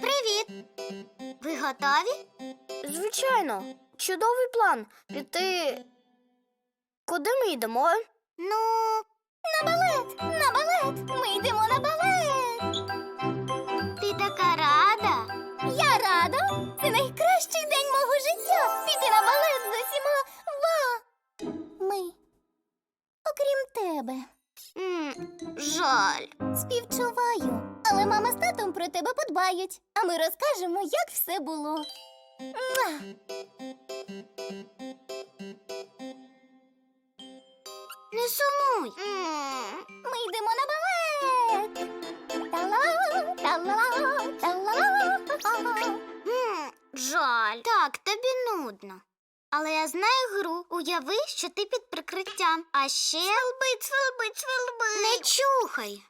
Привіт! Ви готові? Звичайно, чудовий план. Піти. Куди ми йдемо? Ну, на балет! На балет! Ми йдемо на балет! Ти така рада? Я рада! Це найкращий день мого життя! Піти на балет з усіма ва. Ми. Окрім тебе. Жаль. Співчуваю. Але мама з татом про тебе подбають, а ми розкажемо, як все було. Муа! Не сумуй. Ми йдемо на балет. Та-ла, та-ла, та-ла. Жаль. Так, тобі нудно. Але я знаю гру. Уяви, що ти під прикриттям. А ще. Свилбить, свилбить, свилбить. Не чухай.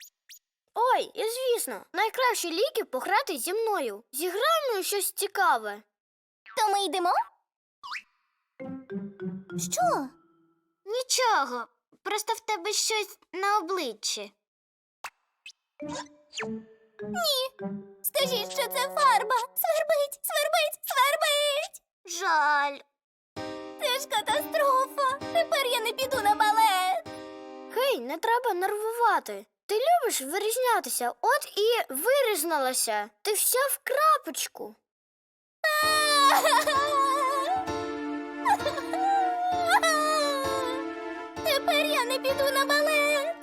Ой, і звісно, найкращі ліки пограти зі мною. Зіграємо щось цікаве. То ми йдемо? Що? Нічого. Просто в тебе щось на обличчі. Ні. Скажіть, що це фарба. Свербить, свербить, свербить. Жаль. Це ж катастрофа. Тепер я не піду на балет. Гей, не треба нервувати. Ти любиш вирізнятися, от і вирізналася. Ти вся в крапочку. Тепер я не піду на балет.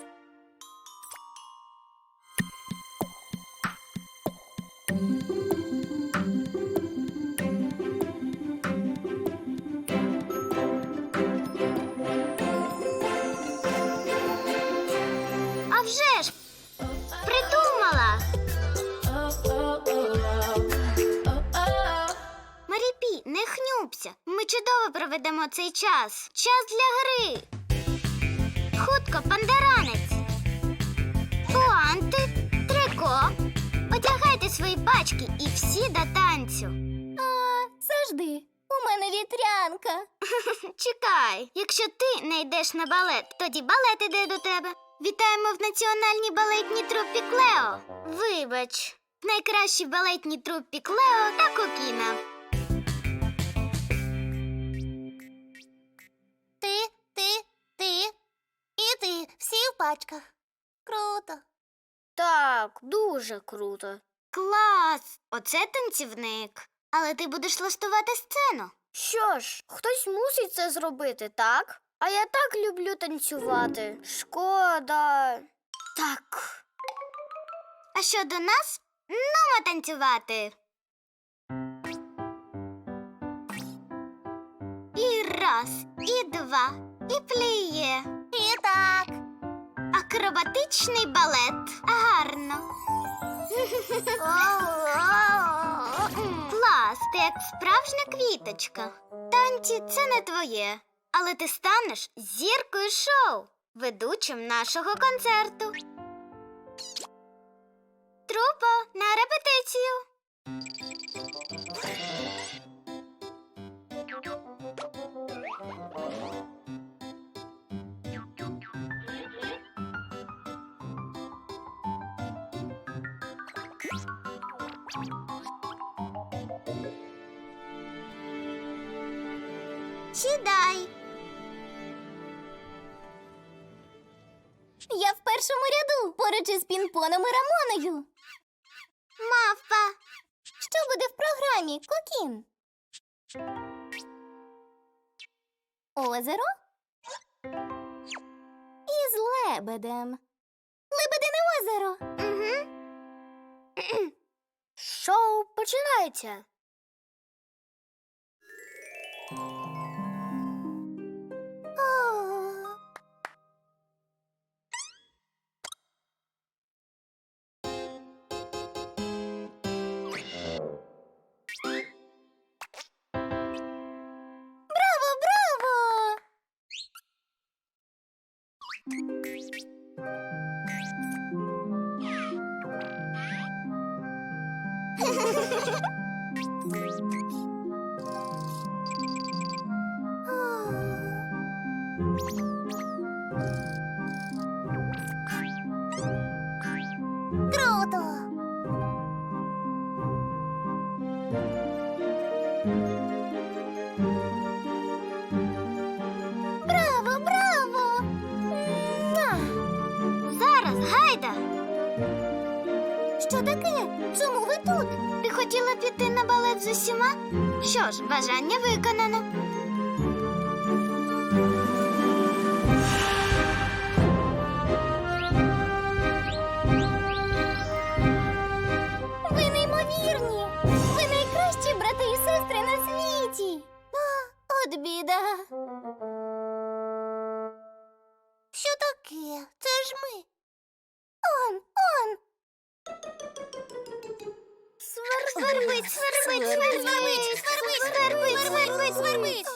Цей час. Час для гри. Хутко, пандаранець. Пуанти, трико. Одягайте свої пачки і всі до танцю. А, завжди. У мене вітрянка. Чекай, якщо ти не йдеш на балет, тоді балет іде до тебе. Вітаємо в національній балетній трупі Клео. Вибач, в найкращій балетній трупі Клео та Кокіна. Пачках. Круто. Так, дуже круто. Клас! Оце танцівник. Але ти будеш влаштувати сцену. Що ж, хтось мусить це зробити, так? А я так люблю танцювати. Шкода. Так. А щодо нас, нумо танцювати. І раз, і два, і пліє. І так. Акробатичний балет. Гарно. Клас, ти як справжня квіточка. Танці це не твоє, але ти станеш зіркою шоу, ведучим нашого концерту. Трупа Сідай. Я в першому ряду поруч із пінпоном і Рамоною. Мавпа. Що буде в програмі, Кокін? Озеро? Із лебедем. Лебедине озеро. Угу. Шоу починається. Ж, бажання виконано. Ви неймовірні! Ви найкращі брати і сестри на світі. А, от біда. Що таке? Це ж ми. Он, он. Свербить, свербить, свербить, свербить, свербить, свербить, свербить.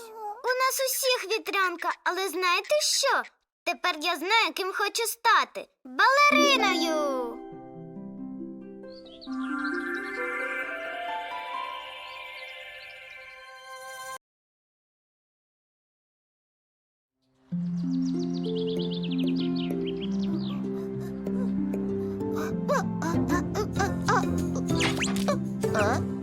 У нас усіх вітрянка, але знаєте що? Тепер я знаю, ким хочу стати. Балериною. Гей!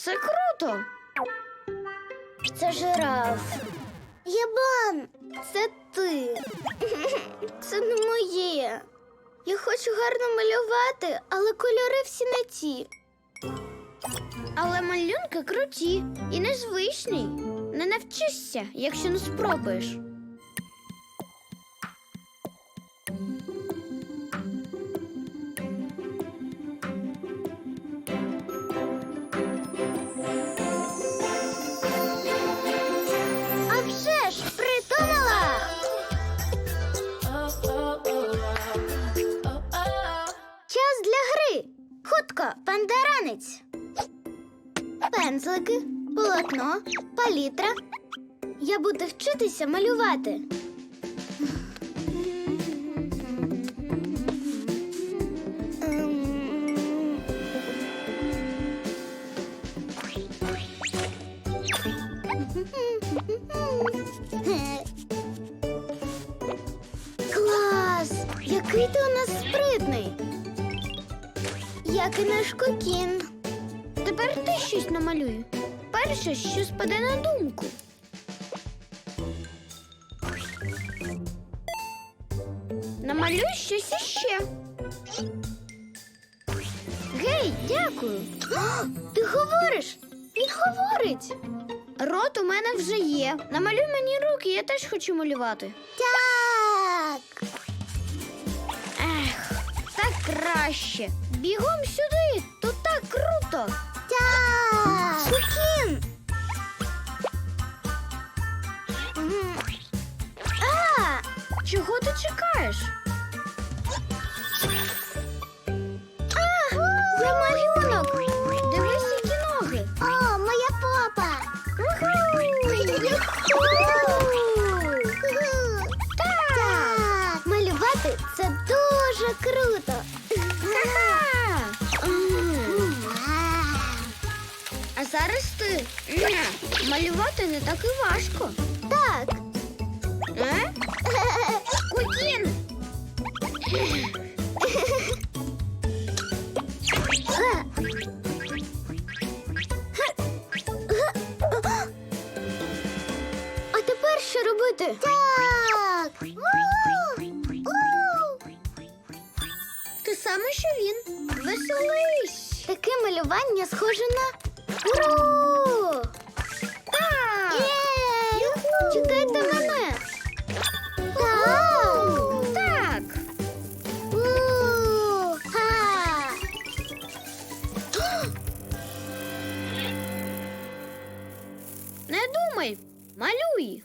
Це круто. Це жираф. Єбан, це ти. Це не моє. Я хочу гарно малювати, але кольори всі не ті. Але малюнки круті і незвичні. Не навчишся, якщо не спробуєш. Вчитися малювати. Клас! Який ти у нас спритний. Як і наш кокін. Тепер ти щось намалюй. Перше, що спаде на думку. Намалюй щось іще. Гей, дякую. О, ти говориш? Він говорить. Рот у мене вже є. Намалюй мені руки, я теж хочу малювати. Так. Ех, так краще. Бігом сюди, тут так круто. Так. Кокін. А, Чого ти чекаєш? Малювати не так і важко. Так. Е? Кутін! Думай. Малюй.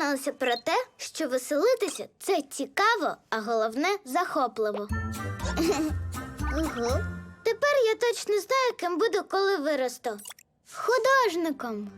Дізналася про те, що веселитися це цікаво, а головне захопливо. Угу. Тепер я точно знаю, ким буду, коли виросту. Художником.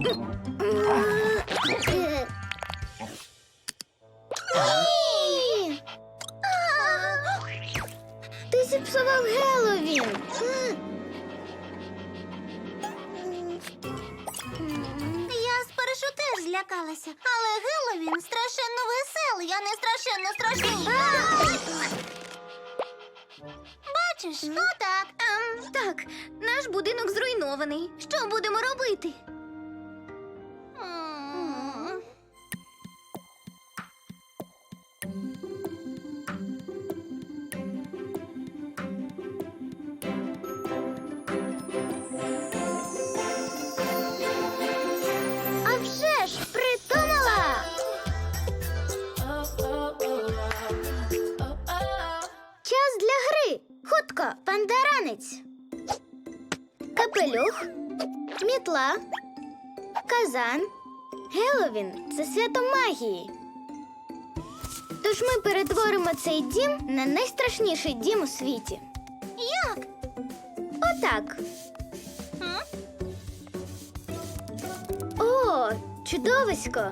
うん。Мітла, казан. Геловін це свято магії. Тож ми перетворимо цей дім на найстрашніший дім у світі. Як? Отак. О, чудовисько.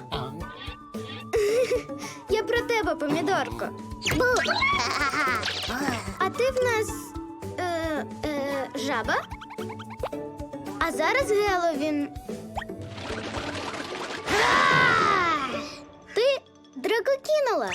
Я про тебе, помідорко. А ти в нас е, е, жаба? А зараз Геловін. Ти дракокінула.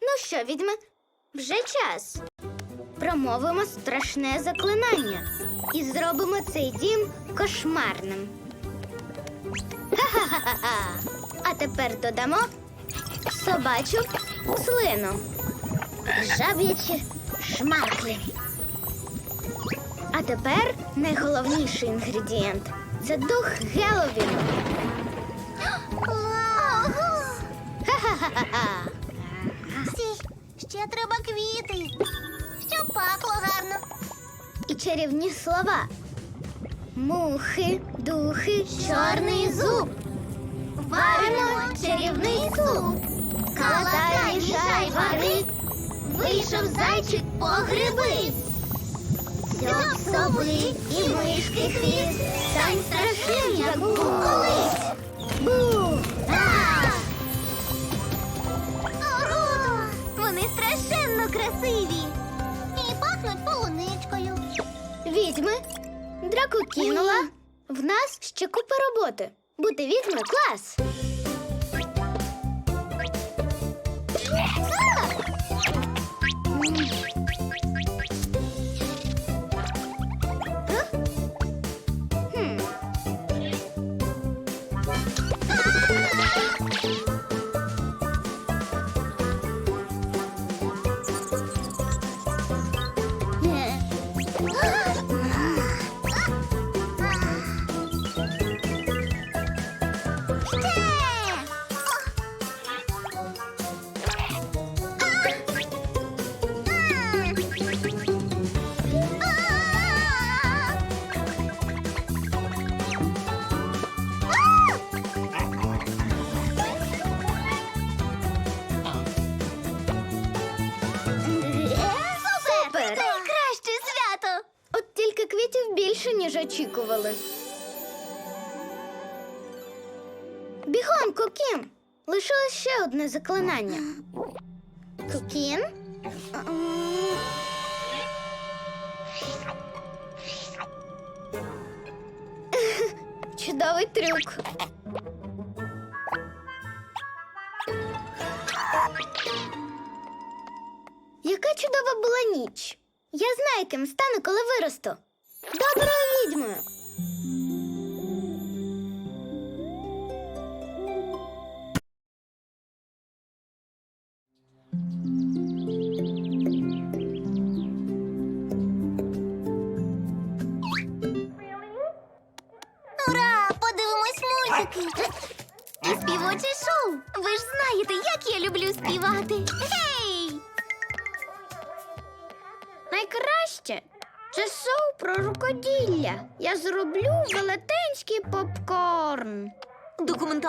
Ну що, відьми, вже час. Промовимо страшне заклинання і зробимо цей дім кошмарним. Ха-ха-ха-ха. А тепер додамо собачу слину, жаб'ячі шмарклі. А тепер найголовніший інгредієнт це дух Геловіну. Ха-ха-ха-ха. Ще треба квіти, пахло гарно. і чарівні слова. Мухи, духи, чорний зуб. Варимо чарівний суп. Калатай, мішай, вари, вийшов зайчик по гриби. Дзьоб сови і мишки хвіст, стань страшним, як був колись. Бу! А! Ого! Вони страшенно красиві. Пахнуть полуничкою. Відьми. Драку кинула. В нас ще купа роботи. Бути відьми клас. Хм. Одне заклинання. Кукін? Чудовий трюк. Яка чудова була ніч. Я знаю, ким стану, коли виросту. Доброю відьмою.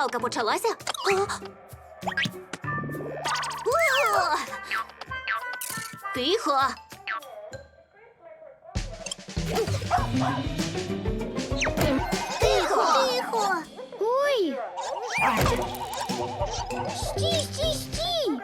Документалка почалася. О! О! Тихо. Тихо! Тихо! Ой. Стій, стій, стій.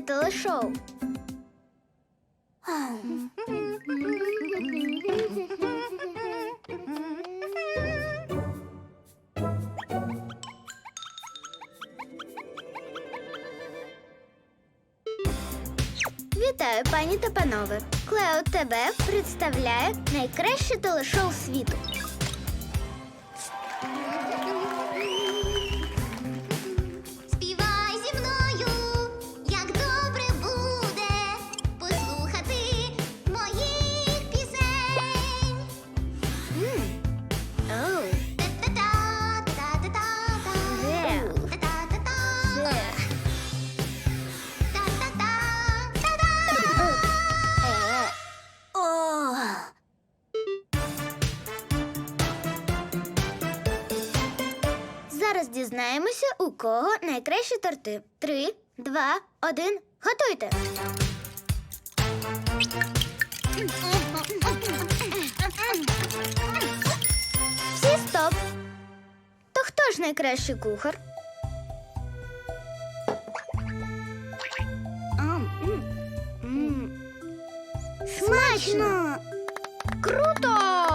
Власне телешоу. Вітаю, пані та панове. Клео ТВ представляє найкраще телешоу світу. Найкращі торти. Три, два, один. Готуйте. Всі стоп. То хто ж найкращий кухар? Смачно! Круто!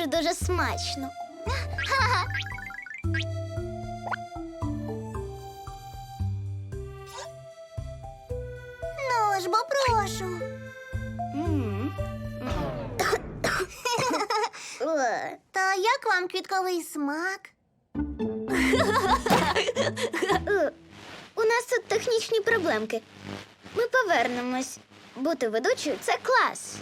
Дуже-дуже смачно. Ну ж, бо прошу. Та як вам квітковий смак? У нас тут технічні проблемки. Ми повернемось. Бути ведучою це клас.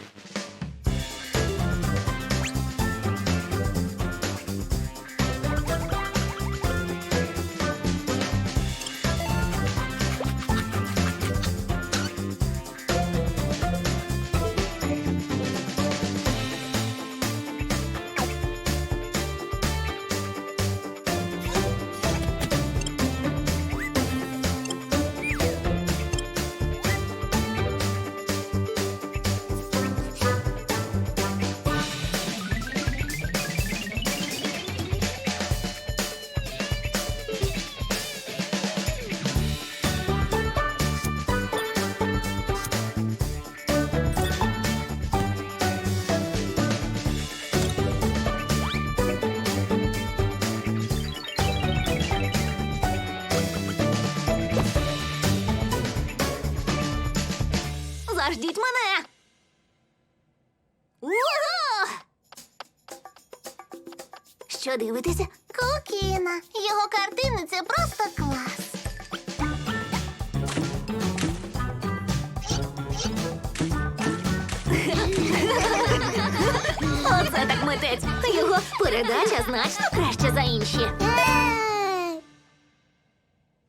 Краще за інші.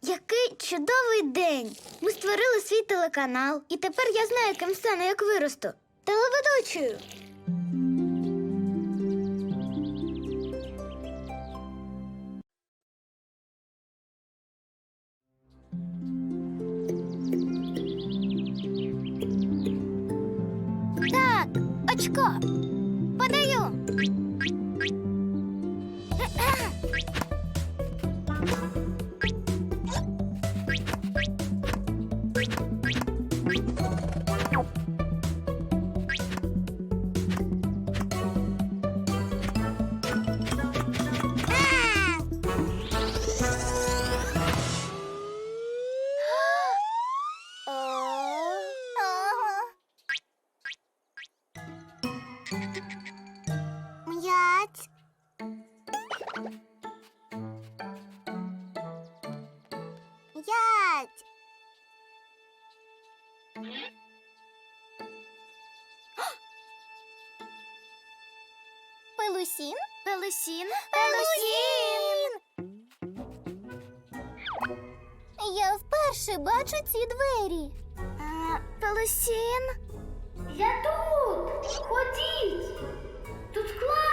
Який чудовий день! Ми створили свій телеканал, і тепер я знаю, ким стану, як виросту. Телеведучою. Так, очко. Пелусін? Пелусін? Пелусін! Я вперше бачу ці двері. А, Пелусін? Я тут. Ходіть. Тут класно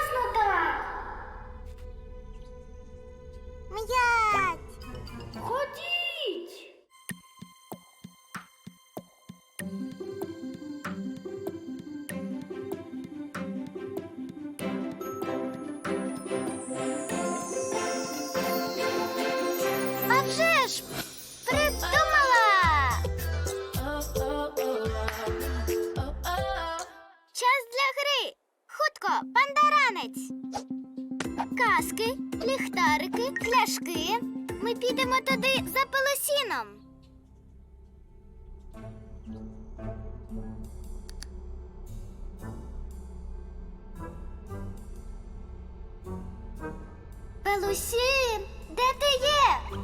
Пелусін, де ти є?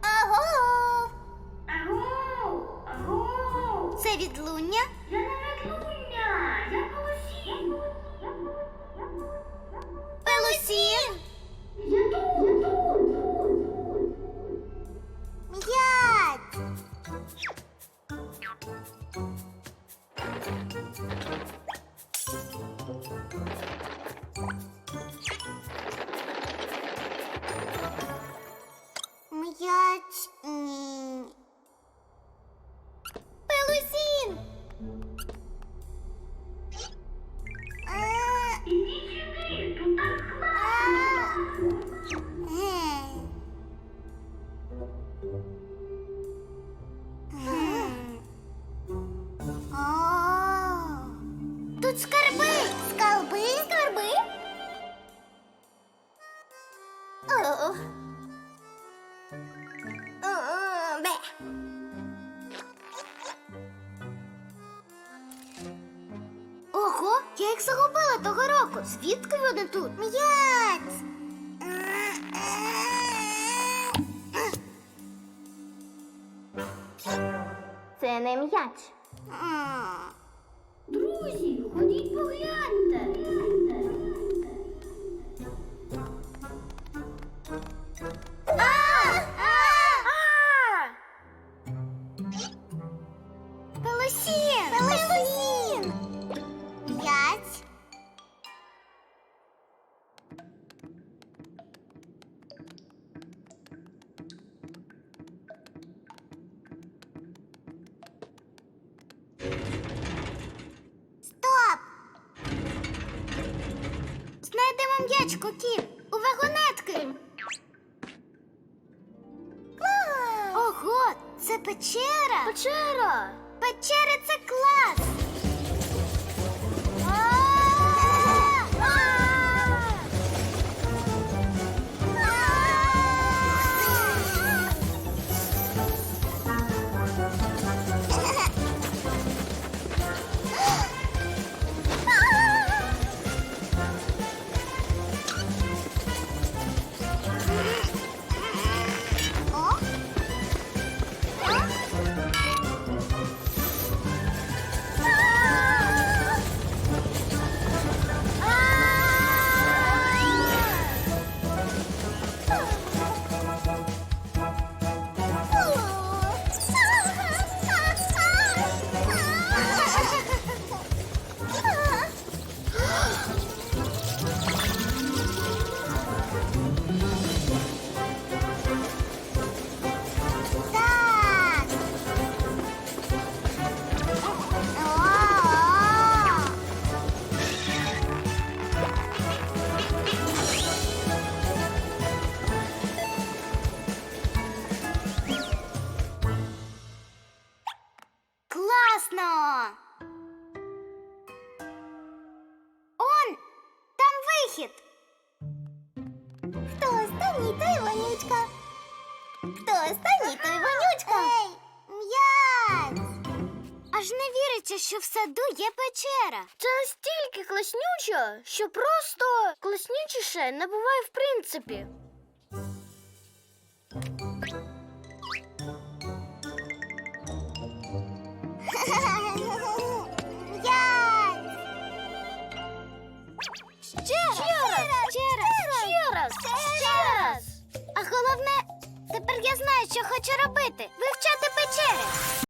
Аго! Агу, агу. Це відлуння, Звідки тут? М'ять. Це не м'яч. Друзі, ходіть погляньте. Хто останній, той вонючка. Ей, м'яць. Аж не віриться, що в саду є печера. Це настільки класнючо, що просто класнючіше не буває в принципі. М'яць. Ще раз, ще раз, ще раз, ще раз. А головне, Тепер я знаю, що хочу робити. Вивчати печери.